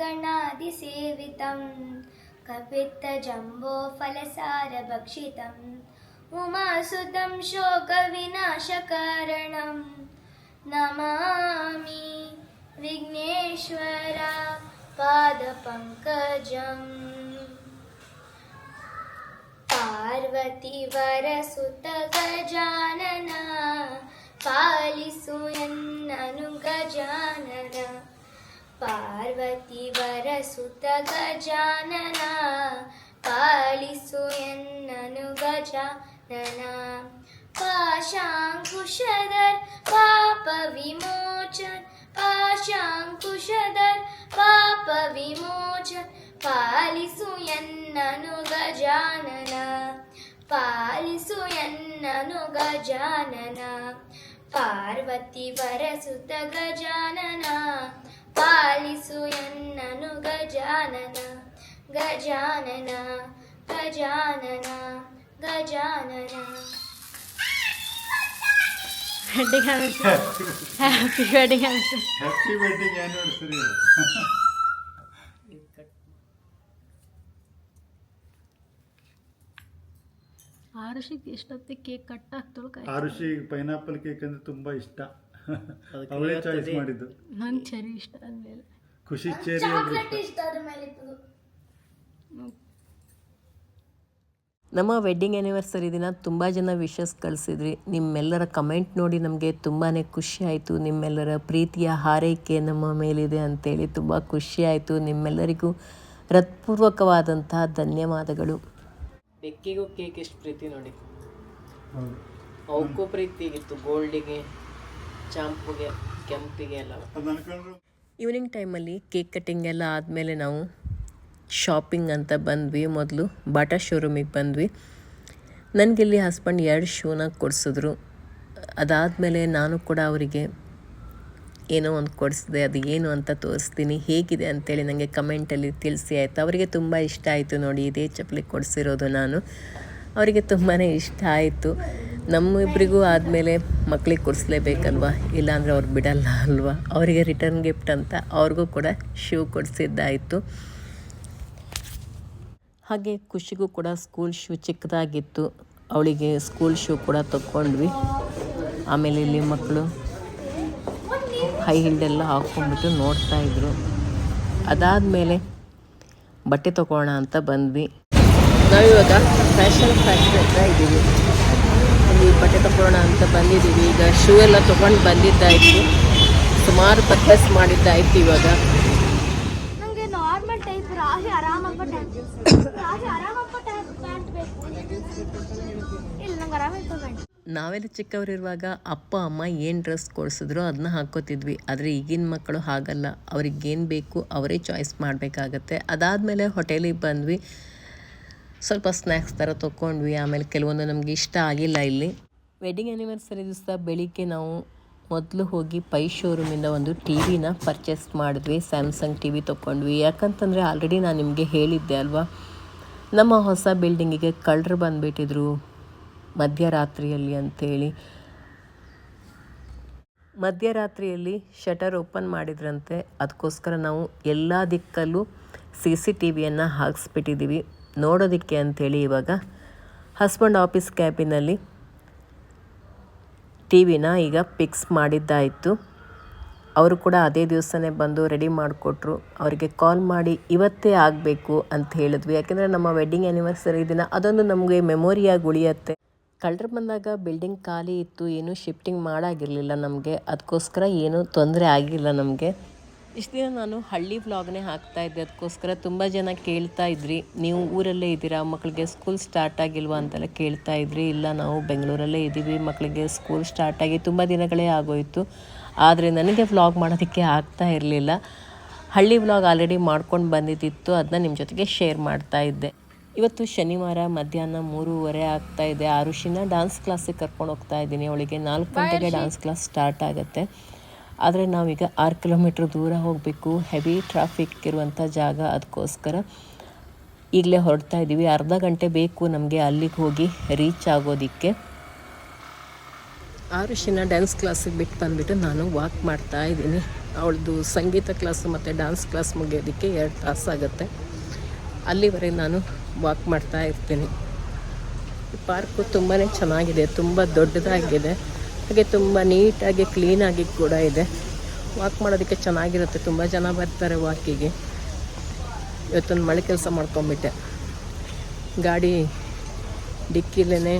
गणादिसेवितं कपित्तजम्बोफलसारभक्षितम् उमासुतं शोकविनाशकारणं। नमामि विघ्नेश्वरा पादपङ्कजम् पार्वतीवरसुतगजानना पालिसु यन्न ಪಾರ್ವತಿವರಸುತ ಗಜಾನನ ಪಾಲಿಸು ಎನ್ನನು ಗಜಾನನ ಪಾಶಾಂಕುಶದರ್ ಪಾಪ ವಿಮೋಚನ್ ಪಾಶಾಂಕುಶದರ್ ಪಾಪ ವಿಮೋಚನ್ ಪಾಲಿಸು ಎನ್ನನು ಗಜಾನನ ಪಾಲಿಸು ಎನ್ನನು ಗಜಾನನ ಪಾರ್ವತಿ ವರಸುತ ಗಜಾನನ ಪಾಲಿಸು ಎನ್ನನು Gajanana Gajanana Gajanana Gajanana wedding happy wedding anniversary happy wedding anniversary ಆರುಷಿಗೆ ಎಷ್ಟೊತ್ತಿಗೆ ಕೇಕ್ ಕಟ್ ಆಗ್ತಳು ಕಾಯ್ ಆರುಷಿ ಪೈನಾಪಲ್ ಕೇಕ್ ಅಂದ್ರೆ ತುಂಬಾ ಇಷ್ಟ ಅವಳೇ ಚಾಯ್ಸ್ ಮಾಡಿದ್ದು. ನಂಗೆ ಚೆರಿ ಇಷ್ಟ ಅಂದಮೇಲೆ ಖುಷಿ ಚೇರಿ ಚಾಕ್ಲೇಟ್ ಇಷ್ಟ ಅದ್ರ ಮೇಲೆ ಇತ್ತು ನಮ್ಮ ವೆಡ್ಡಿಂಗ್ ಆ್ಯನಿವರ್ಸರಿ ದಿನ ತುಂಬ ಜನ ವಿಶಸ್ ಕಳಿಸಿದ್ರಿ. ನಿಮ್ಮೆಲ್ಲರ ಕಮೆಂಟ್ ನೋಡಿ ನಮಗೆ ತುಂಬಾ ಖುಷಿ ಆಯಿತು. ನಿಮ್ಮೆಲ್ಲರ ಪ್ರೀತಿಯ ಹಾರೈಕೆ ನಮ್ಮ ಮೇಲಿದೆ ಅಂತೇಳಿ ತುಂಬ ಖುಷಿ ಆಯಿತು. ನಿಮ್ಮೆಲ್ಲರಿಗೂ ಹೃತ್ಪೂರ್ವಕವಾದಂತಹ ಧನ್ಯವಾದಗಳು. ಬೆಕ್ಕಿಗೂ ಕೇಕ್ ಎಷ್ಟು ಪ್ರೀತಿ ನೋಡಿ. ಅವಕ್ಕೂ ಪ್ರೀತಿ ಇತ್ತು ಗೋಲ್ಡಿಗೆ ಚಾಂಪುಗೆ ಕೆಂಪಿಗೆ ಎಲ್ಲ. ಈವ್ನಿಂಗ್ ಟೈಮಲ್ಲಿ ಕೇಕ್ ಕಟ್ಟಿಂಗ್ ಎಲ್ಲ ಆದಮೇಲೆ ನಾವು ಶಾಪಿಂಗ್ ಅಂತ ಬಂದ್ವಿ ಮೊದಲು, ಬಾಟಾ ಶೋರೂಮಿಗೆ ಬಂದ್ವಿ. ನನಗೆ ಇಲ್ಲಿ ಹಸ್ಬೆಂಡ್ ಎರಡು ಶೂನ ಕೊಡಿಸಿದ್ರು. ಅದಾದಮೇಲೆ ನಾನು ಕೂಡ ಅವರಿಗೆ ಏನೋ ಒಂದು ಕೊಡಿಸಿದೆ, ಅದು ಏನು ಅಂತ ತೋರಿಸ್ತೀನಿ, ಹೇಗಿದೆ ಅಂತೇಳಿ ನನಗೆ ಕಮೆಂಟಲ್ಲಿ ತಿಳಿಸಿ ಆಯಿತು? ಅವರಿಗೆ ತುಂಬ ಇಷ್ಟ ಆಯಿತು ನೋಡಿ, ಇದೇ ಚಪ್ಪಲಿ ಕೊಡಿಸಿರೋದು ನಾನು. ಅವರಿಗೆ ತುಂಬಾ ಇಷ್ಟ ಆಯಿತು. ನಮ್ಮಿಬ್ಬರಿಗೂ ಆದಮೇಲೆ ಮಕ್ಕಳಿಗೆ ಕೊಡಿಸ್ಲೇಬೇಕಲ್ವ? ಇಲ್ಲಾಂದರೆ ಅವ್ರು ಬಿಡಲ್ಲ ಅಲ್ವಾ? ಅವರಿಗೆ ರಿಟರ್ನ್ ಗಿಫ್ಟ್ ಅಂತ ಅವ್ರಿಗೂ ಕೂಡ ಶೂ ಕೊಡಿಸಿದ್ದಾಯಿತು. ಹಾಗೆ ಖುಷಿಗೂ ಕೂಡ ಸ್ಕೂಲ್ ಶೂ ಚಿಕ್ಕದಾಗಿತ್ತು. ಅವಳಿಗೆ ಸ್ಕೂಲ್ ಶೂ ಕೂಡ ತಗೊಂಡ್ವಿ ಆಮೇಲೆ ಇಲ್ಲಿ ಮಕ್ಕಳು ಹೈ ಹಿಲ್ಡೆಲ್ಲ ಹಾಕ್ಕೊಂಡ್ಬಿಟ್ಟು ನೋಡ್ತಾ ಇದ್ರು. ಅದಾದಮೇಲೆ ಬಟ್ಟೆ ತಗೋಣ ಅಂತ ಬಂದ್ವಿ. ನಾವಿವಾಗ ಫ್ಯಾಷನ್ ಫ್ಯಾಷನ್ ಹತ್ರ ಇದ್ದೀವಿ. ಇಲ್ಲಿ ಬಟ್ಟೆ ತಗೊಳ್ಳೋಣ ಅಂತ ಬಂದಿದ್ದೀವಿ. ಈಗ ಶೂ ಎಲ್ಲ ತೊಗೊಂಡು ಬಂದಿದ್ದಾಯಿತು ಸುಮಾರು ಪರ್ಚೇಸ್ ಮಾಡಿದ್ದಾಯಿತು ಇವಾಗ. ನಾರ್ಮಲ್ ಟೈಪ್ ಆರಾಮಪ್ಪ ಆರಾಮಪ್ಪ ಪ್ಯಾಂಟ್ ಬೇಕು. ಇಲ್ಲ ನಂಗೆ ನಾವೆಲ್ಲ ಚಿಕ್ಕವರಿರುವಾಗ ಅಪ್ಪ ಅಮ್ಮ ಏನು ಡ್ರೆಸ್ ಕೊಡಿಸಿದ್ರು ಅದನ್ನ ಹಾಕೋತಿದ್ವಿ ಆದರೆ ಈಗಿನ ಮಕ್ಕಳು ಹಾಗಲ್ಲ. ಅವ್ರಿಗೇನು ಬೇಕು ಅವರೇ ಚಾಯ್ಸ್ ಮಾಡಬೇಕಾಗತ್ತೆ. ಅದಾದಮೇಲೆ ಹೋಟೆಲಿಗೆ ಬಂದ್ವಿ. ಸ್ವಲ್ಪ ಸ್ನ್ಯಾಕ್ಸ್ ಥರ ತೊಗೊಂಡ್ವಿ. ಆಮೇಲೆ ಕೆಲವೊಂದು ನಮಗೆ ಇಷ್ಟ ಆಗಿಲ್ಲ ಇಲ್ಲಿ. ವೆಡ್ಡಿಂಗ್ ಆ್ಯನಿವರ್ಸರಿ ದಿವಸ ಬೆಳಿಗ್ಗೆ ನಾವು ಮೊದಲು ಹೋಗಿ ಪೈ ಶೋರೂಮಿಂದ ಒಂದು ಟಿ ವಿನ ಪರ್ಚೇಸ್ ಮಾಡಿದ್ವಿ. ಸ್ಯಾಮ್ಸಂಗ್ ಟಿ ವಿ ತೊಗೊಂಡ್ವಿ. ಯಾಕಂತಂದರೆ ಆಲ್ರೆಡಿ ನಾನು ನಿಮಗೆ ಹೇಳಿದ್ದೆ ಅಲ್ವಾ? ನಮ್ಮ ಹೊಸ ಬಿಲ್ಡಿಂಗಿಗೆ ಕಳ್ಳರು ಬಂದುಬಿಟ್ಟಿದ್ರು ಮಧ್ಯರಾತ್ರಿಯಲ್ಲಿ ಅಂಥೇಳಿ ಮಧ್ಯರಾತ್ರಿಯಲ್ಲಿ ಶಟರ್ ಓಪನ್ ಮಾಡಿದ್ರಂತೆ. ಅದಕ್ಕೋಸ್ಕರ ನಾವು ಎಲ್ಲ ದಿಕ್ಕಲ್ಲೂ ಸಿ ಸಿ ಟಿ ವಿಯನ್ನು ಹಾಕ್ಸ್ಬಿಟ್ಟಿದ್ದೀವಿ ನೋಡೋದಕ್ಕೆ ಅಂಥೇಳಿ ಇವಾಗ ಹಸ್ಬೆಂಡ್ ಆಫೀಸ್ ಕ್ಯಾಬಿನಲ್ಲಿ ಟಿ ವಿನ ಈಗ ಫಿಕ್ಸ್ ಮಾಡಿದ್ದಾಯಿತು. ಅವರು ಕೂಡ ಅದೇ ದಿವಸನೇ ಬಂದು ರೆಡಿ ಮಾಡಿಕೊಟ್ರು. ಅವರಿಗೆ ಕಾಲ್ ಮಾಡಿ ಇವತ್ತೇ ಆಗಬೇಕು ಅಂತ ಹೇಳಿದ್ವಿ. ಯಾಕೆಂದರೆ ನಮ್ಮ ವೆಡ್ಡಿಂಗ್ ಆ್ಯನಿವರ್ಸರಿ ದಿನ ಅದೊಂದು ನಮಗೆ ಮೆಮೊರಿಯಾಗಿ ಉಳಿಯತ್ತೆ. ಕಳ್ಳರು ಬಂದಾಗ ಬಿಲ್ಡಿಂಗ್ ಖಾಲಿ ಇತ್ತು, ಏನೂ ಶಿಫ್ಟಿಂಗ್ ಮಾಡಾಗಿರಲಿಲ್ಲ ನಮಗೆ. ಅದಕ್ಕೋಸ್ಕರ ಏನೂ ತೊಂದರೆ ಆಗಿಲ್ಲ ನಮಗೆ. ಇಷ್ಟು ದಿನ ನಾನು ಹಳ್ಳಿ ವ್ಲಾಗ್ನೇ ಹಾಕ್ತಾ ಇದ್ದೆ. ಅದಕ್ಕೋಸ್ಕರ ತುಂಬ ಜನ ಕೇಳ್ತಾ ಇದ್ರಿ. ನೀವು ಊರಲ್ಲೇ ಇದ್ದೀರಾ? ಮಕ್ಕಳಿಗೆ ಸ್ಕೂಲ್ ಸ್ಟಾರ್ಟ್ ಆಗಿಲ್ವಾ ಅಂತೆಲ್ಲ ಕೇಳ್ತಾ ಇದ್ರಿ. ಇಲ್ಲ ನಾವು ಬೆಂಗಳೂರಲ್ಲೇ ಇದ್ದೀವಿ. ಮಕ್ಕಳಿಗೆ ಸ್ಕೂಲ್ ಸ್ಟಾರ್ಟ್ ಆಗಿ ತುಂಬ ದಿನಗಳೇ ಆಗೋಯಿತು. ಆದರೆ ನನಗೆ ವ್ಲಾಗ್ ಮಾಡೋದಕ್ಕೆ ಆಗ್ತಾ ಇರಲಿಲ್ಲ. ಹಳ್ಳಿ ವ್ಲಾಗ್ ಆಲ್ರೆಡಿ ಮಾಡ್ಕೊಂಡು ಬಂದಿದ್ದಿತ್ತು. ಅದನ್ನ ನಿಮ್ಮ ಜೊತೆಗೆ ಶೇರ್ ಮಾಡ್ತಾ ಇದ್ದೆ. ಇವತ್ತು ಶನಿವಾರ ಮಧ್ಯಾಹ್ನ ಮೂರುವರೆ ಆಗ್ತಾ ಇದೆ. ಆರುಷಿನ ಡಾನ್ಸ್ ಕ್ಲಾಸಿಗೆ ಕರ್ಕೊಂಡು ಹೋಗ್ತಾ ಇದ್ದೀನಿ. ಅವಳಿಗೆ ನಾಲ್ಕು ಗಂಟೆಗೆ ಡಾನ್ಸ್ ಕ್ಲಾಸ್ ಸ್ಟಾರ್ಟ್ ಆಗುತ್ತೆ. ಆದರೆ ನಾವೀಗ ಆರು ಕಿಲೋಮೀಟ್ರ್ ದೂರ ಹೋಗಬೇಕು. ಹೆವಿ ಟ್ರಾಫಿಕ್ ಇರುವಂಥ ಜಾಗ ಅದಕ್ಕೋಸ್ಕರ ಈಗಲೇ ಹೊರಡ್ತಾ ಇದ್ದೀವಿ ಅರ್ಧ ಗಂಟೆ ಬೇಕು ನಮಗೆ ಅಲ್ಲಿಗೆ ಹೋಗಿ ರೀಚ್ ಆಗೋದಕ್ಕೆ. ಆರುಷಿನ ಡ್ಯಾನ್ಸ್ ಕ್ಲಾಸಿಗೆ ಬಿಟ್ಟು ಬಂದುಬಿಟ್ಟು ನಾನು ವಾಕ್ ಮಾಡ್ತಾ ಇದ್ದೀನಿ. ಅವಳದು ಸಂಗೀತ ಕ್ಲಾಸ್ ಮತ್ತು ಡ್ಯಾನ್ಸ್ ಕ್ಲಾಸ್ ಮುಗಿಯೋದಕ್ಕೆ ಎರಡು ತಾಸಾಗುತ್ತೆ ಅಲ್ಲಿವರೆಗೆ ನಾನು ವಾಕ್ ಮಾಡ್ತಾ ಇರ್ತೀನಿ. ಪಾರ್ಕು ತುಂಬಾ ಚೆನ್ನಾಗಿದೆ, ತುಂಬ ದೊಡ್ಡದಾಗಿದೆ. ಹಾಗೆ ತುಂಬ ನೀಟಾಗಿ ಕ್ಲೀನಾಗಿ ಕೂಡ ಇದೆ. ವಾಕ್ ಮಾಡೋದಕ್ಕೆ ಚೆನ್ನಾಗಿರುತ್ತೆ. ತುಂಬ ಜನ ಬರ್ತಾರೆ ವಾಕಿಗೆ ಇವತ್ತೊಂದು ಮಳೆ ಕೆಲಸ ಮಾಡ್ಕೊಂಬಿಟ್ಟೆ ಗಾಡಿ ಡಿಕ್ಕಿಲೇ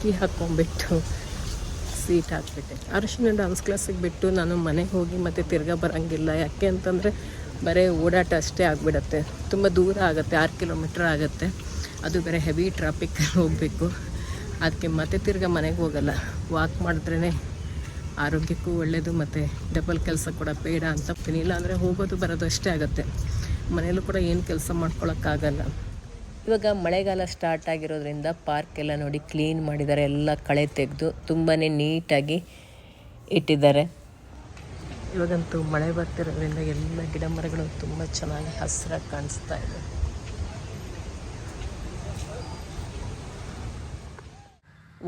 ಕೀ ಹಾಕ್ಕೊಂಬಿಟ್ಟು ಸೀಟ್ ಹಾಕ್ಬಿಟ್ಟೆ. ಅರಿಶಿನ ಡಾನ್ಸ್ ಕ್ಲಾಸಿಗೆ ಬಿಟ್ಟು ನಾನು ಮನೆಗೆ ಹೋಗಿ ಮತ್ತೆ ತಿರ್ಗಾ ಬರೋಂಗಿಲ್ಲ. ಯಾಕೆ ಅಂತಂದರೆ ಬರೀ ಓಡಾಟ ಅಷ್ಟೇ ಆಗಿಬಿಡತ್ತೆ. ತುಂಬ ದೂರ ಆಗುತ್ತೆ, ಆರು ಕಿಲೋಮೀಟ್ರ್ ಆಗುತ್ತೆ. ಅದು ಬೇರೆ ಹೆವಿ ಟ್ರಾಫಿಕ್ಕಲ್ಲಿ ಹೋಗಬೇಕು. ಅದಕ್ಕೆ ಮತ್ತೆ ತಿರ್ಗಾ ಮನೆಗೆ ಹೋಗಲ್ಲ. ವಾಕ್ ಮಾಡಿದ್ರೇ ಆರೋಗ್ಯಕ್ಕೂ ಒಳ್ಳೆಯದು ಮತ್ತು ಡಬಲ್ ಕೆಲಸ ಕೂಡ ಬೇಡ ಅಂತ ಇಲ್ಲ ಅಂದರೆ ಹೋಗೋದು ಬರೋದು ಅಷ್ಟೇ ಆಗುತ್ತೆ. ಮನೆಯಲ್ಲೂ ಕೂಡ ಏನು ಕೆಲಸ ಮಾಡ್ಕೊಳಕ್ಕಾಗಲ್ಲ. ಇವಾಗ ಮಳೆಗಾಲ ಸ್ಟಾರ್ಟ್ ಆಗಿರೋದ್ರಿಂದ ಪಾರ್ಕ್ ಎಲ್ಲ ನೋಡಿ ಕ್ಲೀನ್ ಮಾಡಿದ್ದಾರೆ. ಎಲ್ಲ ಕಳೆ ತೆಗೆದು ತುಂಬಾ ನೀಟಾಗಿ ಇಟ್ಟಿದ್ದಾರೆ. ಇವಾಗಂತೂ ಮಳೆ ಬರ್ತಿರೋದ್ರಿಂದ ಎಲ್ಲ ಗಿಡ ಮರಗಳು ತುಂಬ ಚೆನ್ನಾಗಿ ಹಸಿರಾಗಿ ಕಾಣಿಸ್ತಾ ಇದೆ.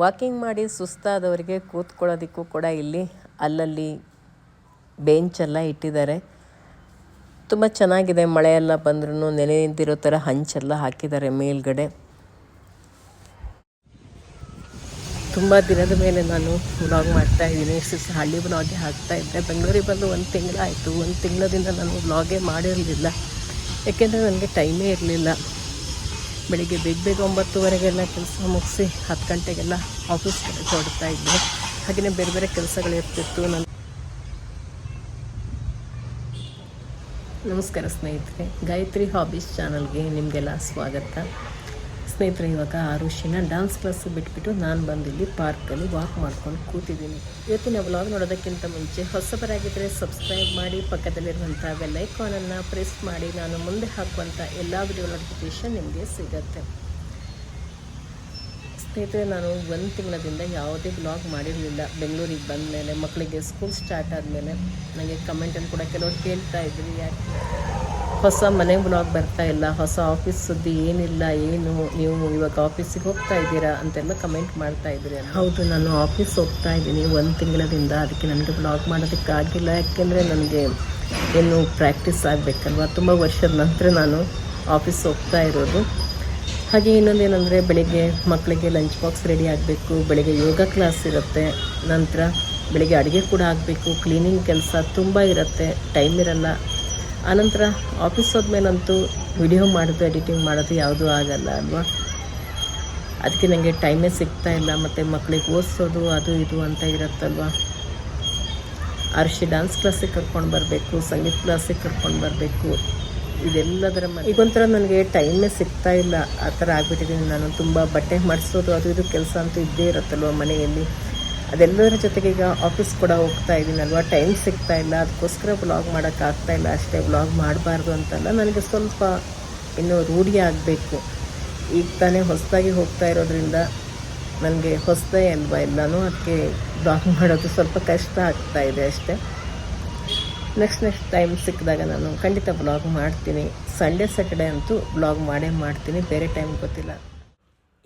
ವಾಕಿಂಗ್ ಮಾಡಿ ಸುಸ್ತಾದವರಿಗೆ ಕೂತ್ಕೊಳ್ಳೋದಕ್ಕೂ ಕೂಡ ಇಲ್ಲಿ ಅಲ್ಲಲ್ಲಿ ಬೆಂಚೆಲ್ಲ ಇಟ್ಟಿದ್ದಾರೆ. ತುಂಬ ಚೆನ್ನಾಗಿದೆ ಮಳೆಯೆಲ್ಲ ಬಂದ್ರೂ ನೆನೆ ನಿಂತಿರೋ ಥರ ಹಂಚೆಲ್ಲ ಹಾಕಿದ್ದಾರೆ ಮೇಲ್ಗಡೆ. ತುಂಬ ದಿನದ ಮೇಲೆ ನಾನು ವ್ಲಾಗ್ ಮಾಡ್ತಾ ಇದ್ದೀನಿ. ಸಿಸ್ ಹಳ್ಳಿ ವ್ಲಾಗೆ ಹಾಕ್ತಾ ಇದ್ದೆ. ಬೆಂಗಳೂರಿಗೆ ಬಂದು ಒಂದು ತಿಂಗಳಾಯಿತು. ಒಂದು ತಿಂಗಳದಿಂದ ನಾನು ವ್ಲಾಗೇ ಮಾಡಿರಲಿಲ್ಲ. ಯಾಕೆಂದರೆ ನನಗೆ ಟೈಮೇ ಇರಲಿಲ್ಲ. ಬೆಳಿಗ್ಗೆ ಬೇಗ ಬೇಗ ಒಂಬತ್ತುವರೆಗೆಲ್ಲ ಕೆಲಸ ಮುಗಿಸಿ ಹತ್ತು ಗಂಟೆಗೆಲ್ಲ ಆಫೀಸ್ ಕಡೆ ಹೊರಡ್ತಾ ಇದ್ದೆ. ಹಾಗೆಯೇ ಬೇರೆ ಬೇರೆ ಕೆಲಸಗಳಿರ್ತಿತ್ತು ನನ್ನ ನಮಸ್ಕಾರ ಸ್ನೇಹಿತರೆ, ಗಾಯತ್ರಿ ಹಾಬೀಸ್ ಚಾನಲ್ಗೆ ನಿಮಗೆಲ್ಲ ಸ್ವಾಗತ. ಸ್ನೇಹಿತರೆ, ಇವಾಗ ಆರುಷಿನ ಡ್ಯಾನ್ಸ್ ಕ್ಲಾಸ್ ಬಿಟ್ಬಿಟ್ಟು ನಾನು ಬಂದಿಲ್ಲಿ ಪಾರ್ಕಲ್ಲಿ ವಾಕ್ ಮಾಡ್ಕೊಂಡು ಕೂತಿದ್ದೀನಿ. ಇವತ್ತಿನ ವ್ಲಾಗ್ ನೋಡೋದಕ್ಕಿಂತ ಮುಂಚೆ ಹೊಸಬರಾಗಿದ್ದರೆ ಸಬ್ಸ್ಕ್ರೈಬ್ ಮಾಡಿ, ಪಕ್ಕದಲ್ಲಿರುವಂಥ ಬೆಲ್ಲೈಕಾನನ್ನು ಪ್ರೆಸ್ ಮಾಡಿ, ನಾನು ಮುಂದೆ ಹಾಕುವಂಥ ಎಲ್ಲ ವಿಡಿಯೋ ನೋಟಿಫಿಕೇಷನ್ ನಿಮಗೆ ಸಿಗುತ್ತೆ. ಸ್ನೇಹಿತರೆ, ನಾನು ಒಂದು ತಿಂಗಳದಿಂದ ಯಾವುದೇ ಬ್ಲಾಗ್ ಮಾಡಿರಲಿಲ್ಲ. ಬೆಂಗಳೂರಿಗೆ ಬಂದ ಮೇಲೆ ಮಕ್ಕಳಿಗೆ ಸ್ಕೂಲ್ ಸ್ಟಾರ್ಟ್ ಆದಮೇಲೆ ನನಗೆ ಕಮೆಂಟಲ್ಲಿ ಕೂಡ ಕೆಲವರು ಕೇಳ್ತಾ ಇದ್ರಿ, ಯಾಕೆ? ಹೊಸ ಮನೆ ಬ್ಲಾಗ್ ಬರ್ತಾ ಇಲ್ಲ, ಹೊಸ ಆಫೀಸ್ ಸುದ್ದಿ ಏನಿಲ್ಲ, ಏನು ನೀವು ಇವಾಗ ಆಫೀಸಿಗೆ ಹೋಗ್ತಾ ಇದ್ದೀರಾ ಅಂತೆಲ್ಲ ಕಮೆಂಟ್ ಮಾಡ್ತಾ ಇದ್ದೀರಿ ಹೌದು, ನಾನು ಆಫೀಸ್ ಹೋಗ್ತಾ ಇದ್ದೀನಿ ಒಂದು ತಿಂಗಳದಿಂದ, ಅದಕ್ಕೆ ನನಗೆ ಬ್ಲಾಗ್ ಮಾಡೋದಕ್ಕಾಗಿಲ್ಲ ಯಾಕೆಂದರೆ ನನಗೆ ಏನು ಪ್ರಾಕ್ಟೀಸ್ ಆಗಬೇಕಲ್ವಾ? ತುಂಬ ವರ್ಷದ ನಂತರ ನಾನು ಆಫೀಸ್ ಹೋಗ್ತಾ ಇರೋದು. ಹಾಗೆ ಇನ್ನೊಂದು ಏನಂದರೆ, ಬೆಳಿಗ್ಗೆ ಮಕ್ಕಳಿಗೆ ಲಂಚ್ ಬಾಕ್ಸ್ ರೆಡಿ ಆಗಬೇಕು, ಬೆಳಿಗ್ಗೆ ಯೋಗ ಕ್ಲಾಸ್ ಇರುತ್ತೆ, ನಂತರ ಬೆಳಿಗ್ಗೆ ಅಡುಗೆ ಕೂಡ ಆಗಬೇಕು ಕ್ಲೀನಿಂಗ್ ಕೆಲಸ ತುಂಬ ಇರುತ್ತೆ ಟೈಮ್ ಇರಲ್ಲ. ಆನಂತರ ಆಫೀಸ್ ಹೋದ್ಮೇಲಂತೂ ವಿಡಿಯೋ ಮಾಡೋದು ಎಡಿಟಿಂಗ್ ಮಾಡೋದು ಯಾವುದೂ ಆಗಲ್ಲ ಅಲ್ವಾ? ಅದಕ್ಕೆ ನನಗೆ ಟೈಮೇ ಸಿಗ್ತಾ ಇಲ್ಲ. ಮತ್ತು ಮಕ್ಕಳಿಗೆ ಓದಿಸೋದು, ಅದು ಇದು ಅಂತ ಇರುತ್ತಲ್ವ? ಅರ್ಷಿ ಡ್ಯಾನ್ಸ್ ಕ್ಲಾಸಿಗೆ ಕರ್ಕೊಂಡು ಬರಬೇಕು, ಸಂಗೀತ ಕ್ಲಾಸಿಗೆ ಕರ್ಕೊಂಡು ಬರಬೇಕು. ಇದೆಲ್ಲದರ ಈಗೊಂಥರ ನನಗೆ ಟೈಮೇ ಸಿಗ್ತಾ ಇಲ್ಲ. ಆ ಥರ ಆಗಿಬಿಟ್ಟಿದ್ದೀನಿ ನಾನು. ತುಂಬ ಬಟ್ಟೆ ಮಾಡಿಸೋದು, ಅದು ಇದು ಕೆಲಸ ಅಂತೂ ಇದ್ದೇ ಇರುತ್ತಲ್ವ ಮನೆಯಲ್ಲಿ? ಅದೆಲ್ಲದರ ಜೊತೆಗೆ ಈಗ ಆಫೀಸ್ ಕೂಡ ಹೋಗ್ತಾ ಇದ್ದೀನಲ್ವ ಟೈಮ್ ಸಿಗ್ತಾ ಇಲ್ಲ. ಅದಕ್ಕೋಸ್ಕರ ಬ್ಲಾಗ್ ಮಾಡೋಕ್ಕಾಗ್ತಾ ಇಲ್ಲ. ಅಷ್ಟೇ ಬ್ಲಾಗ್ ಮಾಡಬಾರ್ದು ಅಂತಲ್ಲ ನನಗೆ ಸ್ವಲ್ಪ ಇನ್ನೂ ರೂಢಿ ಆಗಬೇಕು. ಈಗ ತಾನೇ ಹೊಸದಾಗಿ ಹೋಗ್ತಾ ಇರೋದ್ರಿಂದ ನನಗೆ ಹೊಸದೇ ಅಲ್ವಾ ಎಲ್ಲನೂ? ಅದಕ್ಕೆ ಬ್ಲಾಗ್ ಮಾಡೋದು ಸ್ವಲ್ಪ ಕಷ್ಟ ಆಗ್ತಾ ಇದೆ ಅಷ್ಟೇ. ನೆಕ್ಸ್ಟ್ ನೆಕ್ಸ್ಟ್ ಟೈಮ್ ಸಿಕ್ಕಿದಾಗ ನಾನು ಖಂಡಿತ ಬ್ಲಾಗ್ ಮಾಡ್ತೀನಿ. ಸಂಡೇ ಸ್ಯಾಟರ್ಡೆ ಅಂತೂ ಬ್ಲಾಗ್ ಮಾಡೇ ಮಾಡ್ತೀನಿ. ಬೇರೆ ಟೈಮ್ ಗೊತ್ತಿಲ್ಲ.